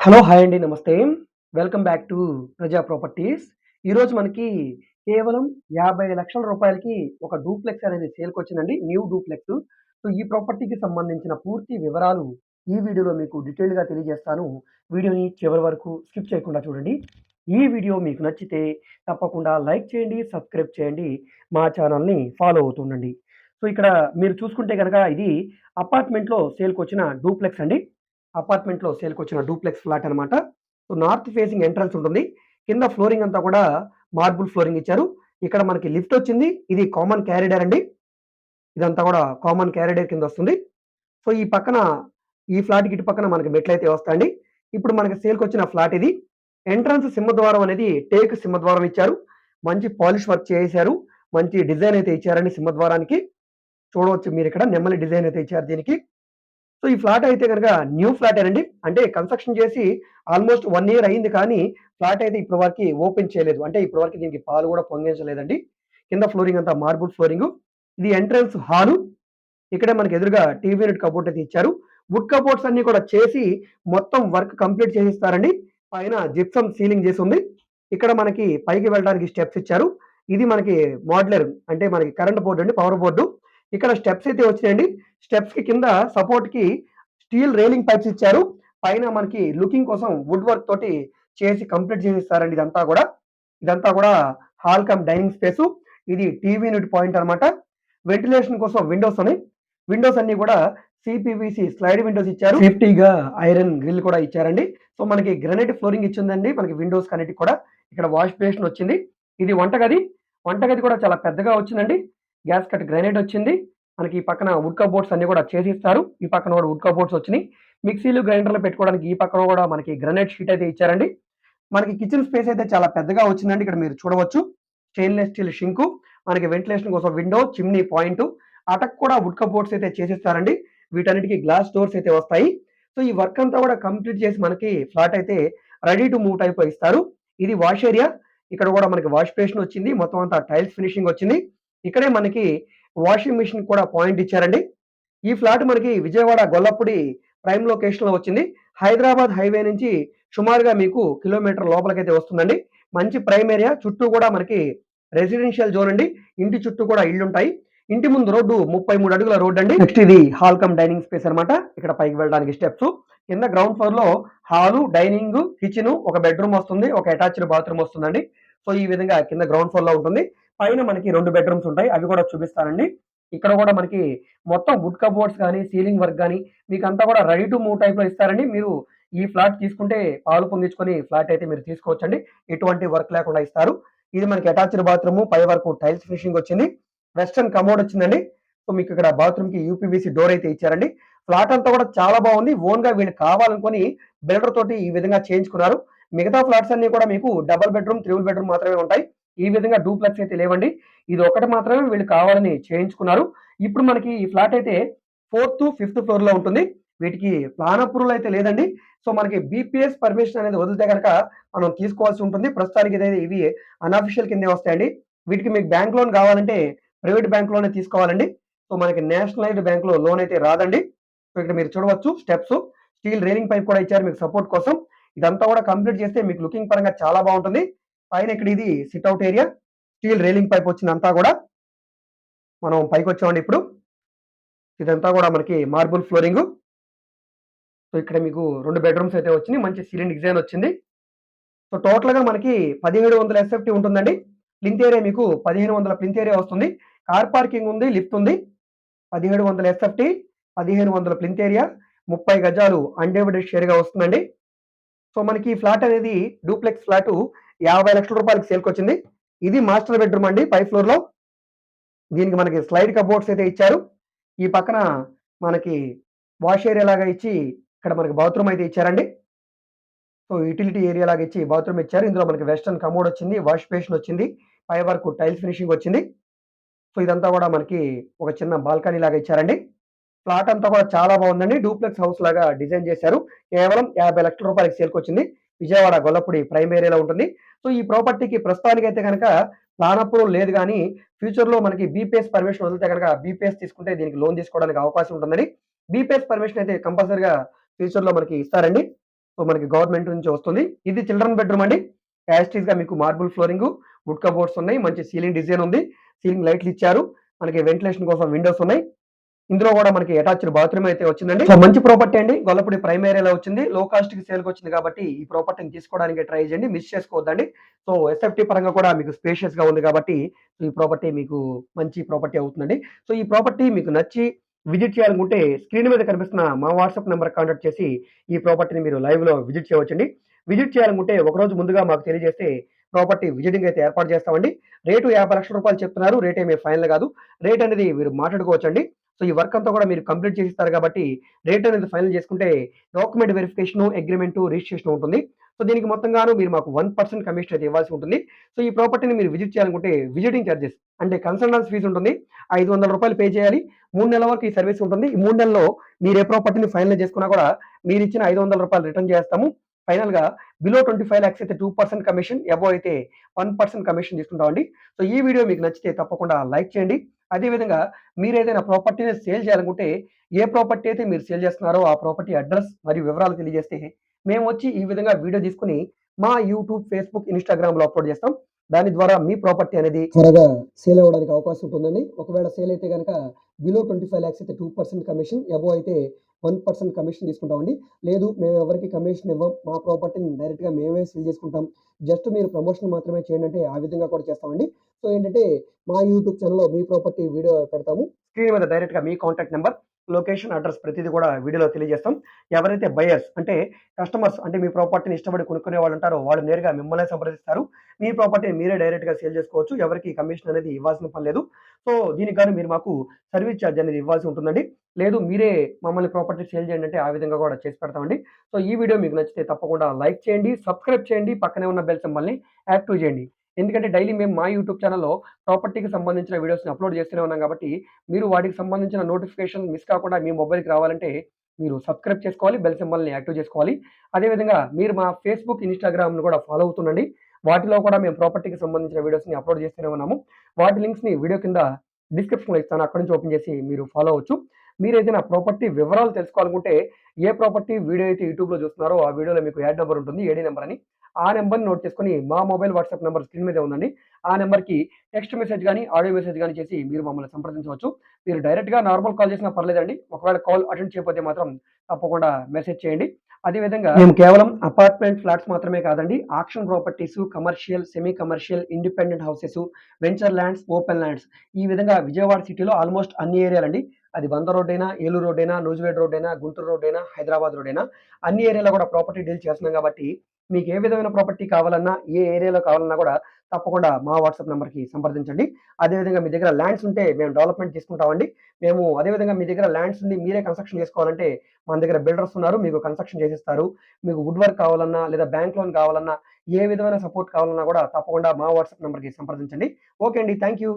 Hello! Hi అండి. నమస్తే. Welcome back to Praja properties. ఈరోజు మనకి కేవలం యాభై లక్షల రూపాయలకి ఒక డూప్లెక్స్ అనేది సేల్‌కొచ్చిందండి. New duplex. సో, ఈ ప్రాపర్టీకి సంబంధించిన పూర్తి వివరాలు ఈ వీడియోలో మీకు డీటెయిల్డ్‌గా తెలియజేస్తాను. వీడియోని చివరి వరకు స్కిప్ చేయకుండా చూడండి. ఈ వీడియో మీకు నచ్చితే తప్పకుండా లైక్ చేయండి, సబ్స్క్రైబ్ చేయండి. మా ఛానల్‌ని ఫాలో అవుతూ ఉండండి. సో, ఇక్కడ మీరు చూసుకుంటే గనక ఇది అపార్ట్మెంట్‌లో సేల్‌కొచ్చిన డూప్లెక్స్ అండి. అపార్ట్మెంట్‌లో సేల్‌కొచ్చిన డూప్లెక్స్ ఫ్లాట్ అనమాట. సో, నార్త్ ఫేసింగ్ ఎంట్రన్స్ ఉంటుంది. కింద ఫ్లోరింగ్ అంతా కూడా మార్బుల్ ఫ్లోరింగ్ ఇచ్చారు. ఇక్కడ మనకి లిఫ్ట్ వచ్చింది. ఇది కామన్ క్యారిడర్ అండి. ఇదంతా కూడా కామన్ క్యారిడర్ కింద వస్తుంది. సో, ఈ పక్కన ఈ ఫ్లాట్‌కి ఇటు పక్కన మనకి మెట్లయితే వస్తాయండి. ఇప్పుడు మనకి సేల్కి వచ్చిన ఫ్లాట్ ఇది. ఎంట్రన్స్ సింహద్వారం అనేది టేక్ సింహద్వారం ఇచ్చారు. మంచి పాలిష్ వర్క్ చేశారు. మంచి డిజైన్ అయితే ఇచ్చారండి సింహద్వారానికి. చూడవచ్చు మీరు ఇక్కడ నెమ్మలి డిజైన్ అయితే ఇచ్చారు దీనికి. సో, ఈ ఫ్లాట్ అయితే గనక న్యూ ఫ్లాట్ అండి అంటే కన్‌స్ట్రక్షన్ చేసి ఆల్‌మోస్ట్ వన్ ఇయర్ అయింది కానీ ఫ్లాట్ అయితే ఇప్పటి వరకు ఓపెన్ చేయలేదు. అంటే ఇప్పటి వరకు దీనికి పాలు కూడా పొంగించలేదండి. కింద ఫ్లోరింగ్ అంతా మార్బుల్ ఫ్లోరింగ్ ఇది ఎంట్రన్స్ హాలు. ఇక్కడే మనకి ఎదురుగా టీవీ యూనిట్ కబోర్డ్ అయితే ఇచ్చారు. వుడ్ కబోర్డ్స్ అన్ని కూడా చేసి మొత్తం వర్క్ కంప్లీట్ చేసిస్తారండి. పైన జిప్సమ్ సీలింగ్ చేసి ఉంది ఇక్కడ మనకి పైకి వెళ్ళడానికి స్టెప్స్ ఇచ్చారు. ఇది మనకి మోడ్యులర్ అంటే మనకి కరెంట్ బోర్డు అండి. Power board. ఇక్కడ స్టెప్స్ అయితే వచ్చినాయండి. స్టెప్స్‌కి కింద సపోర్ట్కి స్టీల్ రైలింగ్ పైప్స్ ఇచ్చారు. పైన మనకి లుకింగ్ కోసం వుడ్ వర్క్ తోటి చేసి కంప్లీట్ చేసిస్తారండి ఇదంతా కూడా. ఇదంతా కూడా హాల్ కమ్ డైనింగ్ స్పేసు. ఇది టీవీ యూనిట్ పాయింట్ అనమాట. వెంటిలేషన్ కోసం విండోస్ అని విండోస్ అన్ని కూడా సిపివిసి స్లైడ్ విండోస్ ఇచ్చారు. సేఫ్టీగా ఐరన్ గ్రిల్ కూడా ఇచ్చారండి. సో, మనకి గ్రనైట్ ఫ్లోరింగ్ ఇచ్చిందండి. మనకి విండోస్ కనెక్ట్ కూడా. ఇక్కడ వాష్ బేషన్ వచ్చింది. ఇది వంటగది. వంటగది కూడా చాలా పెద్దగా వచ్చిందండి. గ్యాస్ కట్ గ్రైనేట్ వచ్చింది. మనకి ఈ పక్కన వుడ్ కబోర్డ్స్ అన్ని కూడా చేసిస్తారు. ఈ పక్కన కూడా వుడ్ కబోర్డ్స్ వచ్చినాయి. మిక్సీలు, గ్రైండర్లు పెట్టుకోవడానికి ఈ పక్కన కూడా మనకి గ్రనైట్ షీట్ అయితే ఇచ్చారండి. మనకి కిచెన్ స్పేస్ అయితే చాలా పెద్దగా వచ్చిందండి. ఇక్కడ మీరు చూడవచ్చు. Stainless steel sink. మనకి వెంటిలేషన్ కోసం విండో, చిమ్నీ పాయింట్ అటక్ కూడా వుడ్ కబోర్డ్స్ అయితే చేసిస్తారండి. వీటన్నిటికి గ్లాస్ డోర్స్ అయితే వస్తాయి. సో, ఈ వర్క్ అంతా కూడా కంప్లీట్ చేసి మనకి ఫ్లాట్ అయితే రెడీ టు మూవ్ టైప్ ఇస్తారు. ఇది వాష్ ఏరియా. ఇక్కడ కూడా మనకి వాష్ బేషన్ వచ్చింది. మొత్తం అంతా టైల్స్ ఫినిషింగ్ వచ్చింది. ఇక్కడే మనకి వాషింగ్ మెషిన్ కూడా పాయింట్ ఇచ్చారండి. ఈ ఫ్లాట్ మనకి విజయవాడ గొల్లపూడి ప్రైమ్ లొకేషన్‌లో వచ్చింది. హైదరాబాద్ హైవే నుంచి సుమారుగా మీకు కిలోమీటర్ లోపలికైతే వస్తుందండి. మంచి ప్రైమ్ ఏరియా. చుట్టూ కూడా మనకి రెసిడెన్షియల్ జోన్ అండి. ఇంటి చుట్టూ కూడా ఇళ్ళుంటాయి. ఇంటి ముందు రోడ్డు 33 అడుగుల రోడ్డండి. నెక్స్ట్ ఇది హాల్ కమ్ డైనింగ్ స్పేస్ అనమాట. ఇక్కడ పైకి వెళ్ళడానికి స్టెప్స్. కింద గ్రౌండ్ ఫ్లోర్‌లో హాలు, డైనింగు, కిచెను, ఒక బెడ్‌రూమ్ వస్తుంది. ఒక అటాచ్డ్ బాత్రూమ్ వస్తుందండి. సో, ఈ విధంగా కింద గ్రౌండ్ ఫ్లోర్‌లో ఉంటుంది. పైన మనకి రెండు బెడ్‌రూమ్స్ ఉంటాయి. అవి కూడా చూపిస్తానండి. ఇక్కడ కూడా మనకి మొత్తం వుడ్ కబోర్డ్స్ కానీ సీలింగ్ వర్క్ కానీ మీకు అంతా కూడా రెడీ టు మూవ్ టైప్‌లో ఇస్తారండి. మీరు ఈ ఫ్లాట్ తీసుకుంటే పాలు పొంగించుకొని ఫ్లాట్ అయితే మీరు తీసుకోవచ్చండి. ఎటువంటి వర్క్ లేకుండా ఇస్తారు. ఇది మనకి అటాచ్డ్ బాత్రూమ్ పై వరకు టైల్స్ ఫినిషింగ్ వచ్చింది. వెస్ట్రన్ కమోడ్ వచ్చిందండి. సో, మీకు ఇక్కడ బాత్రూమ్కి యూపీవీసీ డోర్ అయితే ఇచ్చారండి. ఫ్లాట్ అంతా కూడా చాలా బాగుంది. ఓన్గా వీళ్ళు కావాలనుకుని బిల్డర్ తోటి ఈ విధంగా చేయించుకున్నారు. మిగతా ఫ్లాట్స్ అన్ని కూడా మీకు డబుల్ బెడ్‌రూమ్, త్రిబుల్ బెడ్‌రూమ్ మాత్రమే ఉంటాయి. ఈ విధంగా డూప్లెక్స్ అయితే లేవండి. ఇది ఒకటి మాత్రమే వీళ్ళు కావాలని చేయించుకున్నారు. ఇప్పుడు మనకి ఈ ఫ్లాట్ అయితే ఫోర్త్, ఫిఫ్త్ ఫ్లోర్‌లో ఉంటుంది. వీటికి ప్లాన్ అప్రూవల్ అయితే లేదండి. సో, మనకి బీపీఎస్ పర్మిషన్ అనేది వదిలితే కనుక మనం తీసుకోవాల్సి ఉంటుంది. ప్రస్తుతానికి ఇదైతే ఇవి అన్‌అఫిషియల్ కిందే వస్తాయండి. వీటికి మీకు బ్యాంక్ లోన్ కావాలంటే ప్రైవేట్ బ్యాంక్లోనే తీసుకోవాలండి. సో, మనకి నేషనలైజ్డ్ బ్యాంక్‌లో లోన్ అయితే రాదండి. సో, ఇక్కడ మీరు చూడవచ్చు స్టెప్స్. స్టీల్ రైలింగ్ పైప్ కూడా ఇచ్చారు మీకు సపోర్ట్ కోసం. ఇదంతా కూడా కంప్లీట్ చేస్తే మీకు లుకింగ్ పరంగా చాలా బాగుంటుంది. పైన ఇక్కడ ఇది sit area. Steel railing pipe వచ్చిందంతా కూడా. మనం పైకి వచ్చామండి ఇప్పుడు. ఇదంతా కూడా మనకి మార్బుల్ ఫ్లోరింగ్ సో, ఇక్కడ మీకు రెండు బెడ్‌రూమ్స్ అయితే వచ్చింది మంచి సీలింగ్ డిజైన్ వచ్చింది. సో, టోటల్‌గా మనకి 1700 ఎస్ఎఫ్టీ ఉంటుందండి. ప్లింత్ ఏరియా మీకు 1500 ప్లింత్ ఏరియా వస్తుంది. కార్ పార్కింగ్ ఉంది. లిఫ్ట్ ఉంది. 1700 ఎస్ఎఫ్టీ, 1500 ప్లింత్ ఏరియా, 30 గజాలు అన్డేవిడెడ్ షేర్‌గా వస్తుందండి. సో, మనకి ఫ్లాట్ అనేది డూప్లెక్స్ ఫ్లాటు యాభై లక్షల రూపాయలకి సేల్‌కొచ్చింది. ఇది మాస్టర్ బెడ్‌రూమ్ అండి పై ఫ్లోర్‌లో. దీనికి మనకి స్లైడ్ కబోర్డ్స్ అయితే ఇచ్చారు. ఈ పక్కన మనకి వాష్ ఏరియా లాగా ఇచ్చి ఇక్కడ మనకి బాత్రూమ్ అయితే ఇచ్చారండి. సో, యుటిలిటీ ఏరియా లాగా ఇచ్చి బాత్రూమ్ ఇచ్చారు. ఇందులో మనకి వెస్టర్న్ కమోడ్ వచ్చింది. వాష్ బేషన్ వచ్చింది. పై వరకు టైల్స్ ఫినిషింగ్ వచ్చింది. సో, ఇదంతా కూడా మనకి ఒక చిన్న బాల్కనీ లాగా ఇచ్చారండి. ఫ్లాట్ అంతా కూడా చాలా బాగుందండి. డూప్లెక్స్ హౌస్ లాగా డిజైన్ చేశారు. కేవలం యాభై లక్షల రూపాయలకి సేల్‌కొచ్చింది. విజయవాడ గొల్లపూడి ప్రైమ్ ఏరియాలో ఉంటుంది. సో, ఈ ప్రాపర్టీకి ప్రస్తుతానికైతే కనుక ప్లాన్ అప్రూవల్ లేదు కానీ ఫ్యూచర్‌లో మనకి బీపీఎస్ పర్మిషన్ వదిలితే కనుక బీపీఎస్ తీసుకుంటే దీనికి లోన్ తీసుకోవడానికి అవకాశం ఉంటుందని బీపీఎస్ పర్మిషన్ అయితే కంపల్సరీగా ఫ్యూచర్‌లో మనకి ఇస్తారండి. సో మనకి గవర్నమెంట్ నుంచి వస్తుంది. ఇది చిల్డ్రన్ బెడ్రూమ్ అండి. యాస్టీస్గా మీకు మార్బుల్ ఫ్లోరింగ్ వుడ్ కబోర్డ్స్ ఉన్నాయి. మంచి సీలింగ్ డిజైన్ ఉంది. సీలింగ్ లైట్లు ఇచ్చారు. మనకి వెంటిలేషన్ కోసం విండోస్ ఉన్నాయి. ఇందులో కూడా మనకి అటాచ్డ్ బాత్రూమ్ అయితే వచ్చిందండి. సో మంచి ప్రాపర్టీ అండి. గొల్లపూడి ప్రైమ్ ఏరియాలో వచ్చింది. లో కాస్ట్కి సేల్ వచ్చింది కాబట్టి ఈ ప్రాపర్టీని తీసుకోవడానికి ట్రై చేయండి. మిస్ చేసుకోవద్దండి. సో ఎస్ఎఫ్టీ పరంగా కూడా మీకు స్పేషియస్గా ఉంది కాబట్టి సో ఈ ప్రాపర్టీ మీకు మంచి ప్రాపర్టీ అవుతుందండి. సో ఈ ప్రాపర్టీ మీకు నచ్చి విజిట్ చేయాలనుకుంటే స్క్రీన్ మీద కనిపిస్తున్న మా వాట్సాప్ నెంబర్ కాంటాక్ట్ చేసి ఈ ప్రాపర్టీని మీరు లైవ్లో విజిట్ చేయవచ్చండి. విజిట్ చేయాలనుకుంటే ఒక రోజు ముందుగా మాకు తెలియజేస్తే ప్రాపర్టీ విజిటింగ్ అయితే ఏర్పాటు చేస్తామండి. రేటు యాభై లక్షల రూపాయలు చెప్తున్నారు. రేట్ ఏమీ ఫైనల్ కాదు. రేట్ అనేది మీరు మాట్లాడుకోవచ్చండి. సో ఈ వర్క్ అంతా కూడా మీరు కంప్లీట్ చేసిస్తారు కాబట్టి రేట్ అనేది ఫైనల్ చేసుకుంటే డాక్యుమెంట్ వెరిఫికేషన్ అగ్రిమెంట్ రిజిస్ట్రేషన్ ఉంటుంది. సో దీనికి మొత్తంగాను మీరు మాకు వన్ పర్సెంట్ కమిషన్ అయితే ఇవ్వాల్సి ఉంటుంది. సో ఈ ప్రాపర్టీని మీరు విజిట్ చేయాలనుకుంటే విజిటింగ్ ఛార్జెస్ అంటే కన్సల్టెన్స్ ఫీజు ఉంటుంది. ఐదు వందల రూపాయలు పే చేయాలి. మూడు నెలల వరకు ఈ సర్వీస్ ఉంటుంది. ఈ మూడు నెలల్లో మీరు ఏ ప్రాపర్టీని ఫైనల్ చేసుకున్నా కూడా మీరు ఇచ్చిన ఐదు వందల రూపాయలు రిటర్న్ చేస్తాము. ఫైనల్గా బిలో ట్వంటీ ఫైవ్ ల్యాక్స్ అయితే టూ పర్సెంట్ కమిషన్ ఎబో అయితే వన్ పర్సెంట్ కమిషన్ తీసుకుంటామండి. సో ఈ వీడియో మీకు నచ్చితే తప్పకుండా లైక్ చేయండి. అదేవిధంగా మీరు ఏదైనా ప్రాపర్టీని సేల్ చేయాలనుకుంటే ఏ ప్రాపర్టీ అయితే మీరు సేల్ చేస్తున్నారో ఆ ప్రాపర్టీ అడ్రస్ మరియు వివరాలు తెలియజేస్తే మేము వచ్చి ఈ విధంగా వీడియో తీసుకుని మా యూట్యూబ్ ఫేస్బుక్ ఇన్స్టాగ్రామ్లో అప్లోడ్ చేస్తాం. దాని ద్వారా మీ ప్రాపర్టీ అనేది త్వరగా సేల్ అవ్వడానికి అవకాశం ఉంటుందండి. ఒకవేళ సేల్ అయితే కనుక బిలో ట్వంటీ ఫైవ్ ల్యాక్స్ అయితే టూ పర్సెంట్ కమిషన్ అబో అయితే వన్ పర్సెంట్ కమిషన్ తీసుకుంటామండి. లేదు మేము ఎవరికి కమిషన్ ఇవ్వం మా ప్రాపర్టీని డైరెక్ట్గా మేమే సేల్ చేసుకుంటాం. జస్ట్ మీరు ప్రమోషన్ మాత్రమే చేయండి అంటే ఆ విధంగా కూడా చేస్తామండి. సో ఏంటంటే మా యూట్యూబ్ ఛానల్లో మీ ప్రాపర్టీ వీడియో పెడతాము. స్క్రీన్ మీద డైరెక్ట్గా మీ కాంటాక్ట్ నెంబర్ లొకేషన్ అడ్రస్ ప్రతిదీ కూడా వీడియోలో తెలియజేస్తాం. ఎవరైతే బయర్స్ అంటే కస్టమర్స్ అంటే మీ ప్రాపర్టీని ఇష్టపడి కొనుక్కునే వాళ్ళు ఉంటారో వాళ్ళు నేరుగా మిమ్మల్ని సంప్రదిస్తారు. మీ ప్రాపర్టీని మీరే డైరెక్ట్గా సేల్ చేసుకోవచ్చు. ఎవరికి కమిషన్ అనేది ఇవ్వాల్సిన పని లేదు. సో దీనికి గాను మీరు మాకు సర్వీస్ ఛార్జ్ అనేది ఇవ్వాల్సి ఉంటుందండి. లేదు మీరే మమ్మల్ని ప్రాపర్టీ సేల్ చేయండి అంటే ఆ విధంగా కూడా చేసి పెడతామండి. సో ఈ వీడియో మీకు నచ్చితే తప్పకుండా లైక్ చేయండి సబ్స్క్రైబ్ చేయండి. పక్కనే ఉన్న బెల్ సింబల్ని యాక్టివ్ చేయండి. ఎందుకంటే డైలీ మేము మా యూట్యూబ్ ఛానల్లో ప్రాపర్టీకి సంబంధించిన వీడియోస్ని అప్లోడ్ చేస్తూనే ఉన్నాం కాబట్టి మీరు వాటికి సంబంధించిన నోటిఫికేషన్ మిస్ కాకుండా మీ మొబైల్కి రావాలంటే మీరు సబ్స్క్రైబ్ చేసుకోవాలి బెల్ సింబల్ని యాక్టివ్ చేసుకోవాలి. అదేవిధంగా మీరు మా ఫేస్బుక్ ఇన్స్టాగ్రామ్ను కూడా ఫాలో అవుతుండండి. వాటిలో కూడా మేము ప్రాపర్టీకి సంబంధించిన వీడియోస్ని అప్లోడ్ చేస్తూనే ఉన్నాము. వాటి లింక్స్ని వీడియో కింద డిస్క్రిప్షన్లో ఇస్తాను. అక్కడ నుంచి ఓపెన్ చేసి మీరు ఫాలో అవ్వచ్చు. మీరు ఏదైనా ప్రాపర్టీ వివరాలు తెలుసుకోవాలనుకుంటే ఏ ప్రాపర్టీ వీడియో అయితే యూట్యూబ్లో చూస్తున్నారో ఆ వీడియోలో మీకు యాడ్ నెంబర్ ఉంటుంది ఏడీ నెంబర్ అని. ఆ నెంబర్ని నోట్ చేసుకుని మా మొబైల్ వాట్సాప్ నెంబర్ స్క్రీన్ మీద ఉందండి. ఆ నెంబర్కి టెక్స్ట్ మెసేజ్ కానీ ఆడియో మెసేజ్ కానీ చేసి మీరు మమ్మల్ని సంప్రదించవచ్చు. మీరు డైరెక్ట్గా నార్మల్ కాల్ చేసినా పర్లేదండి. ఒకవేళ కాల్ అటెండ్ చేయకపోతే మాత్రం తప్పకుండా మెసేజ్ చేయండి. అదేవిధంగా మేము కేవలం అపార్ట్మెంట్ ఫ్లాట్స్ మాత్రమే కాదండి auction properties commercial semi commercial independent houses venture lands open lands ఈ విధంగా విజయవాడ సిటీలో ఆల్మోస్ట్ అన్ని ఏరియాలండి. అది బంద రోడ్ అయినా ఏలూరు రోడ్ అయినా నూజివేడ్ రోడ్ అయినా గుంటూరు రోడ్ అయినా హైదరాబాద్ రోడ్ అయినా అన్ని ఏరియాలో కూడా ప్రాపర్టీ డీల్ చేస్తున్నాం కాబట్టి మీకు ఏ విధమైన ప్రాపర్టీ కావాలన్నా ఏ ఏరియాలో కావాలన్నా కూడా తప్పకుండా మా వాట్సాప్ నెంబర్కి సంప్రదించండి. అదేవిధంగా మీ దగ్గర ల్యాండ్స్ ఉంటే మేము డెవలప్మెంట్ తీసుకుంటామండి. మేము అదేవిధంగా మీ దగ్గర ల్యాండ్స్ ఉండి మీరే కన్స్ట్రక్షన్ చేసుకోవాలంటే మన దగ్గర బిల్డర్స్ ఉన్నారు మీకు కన్స్ట్రక్షన్ చేసిస్తారు. మీకు వుడ్ వర్క్ కావాలన్నా లేదా బ్యాంక్ లోన్ కావాలన్నా ఏ విధమైన సపోర్ట్ కావాలన్నా కూడా తప్పకుండా మా వాట్సాప్ నెంబర్కి సంప్రదించండి. ఓకే అండి. Thank you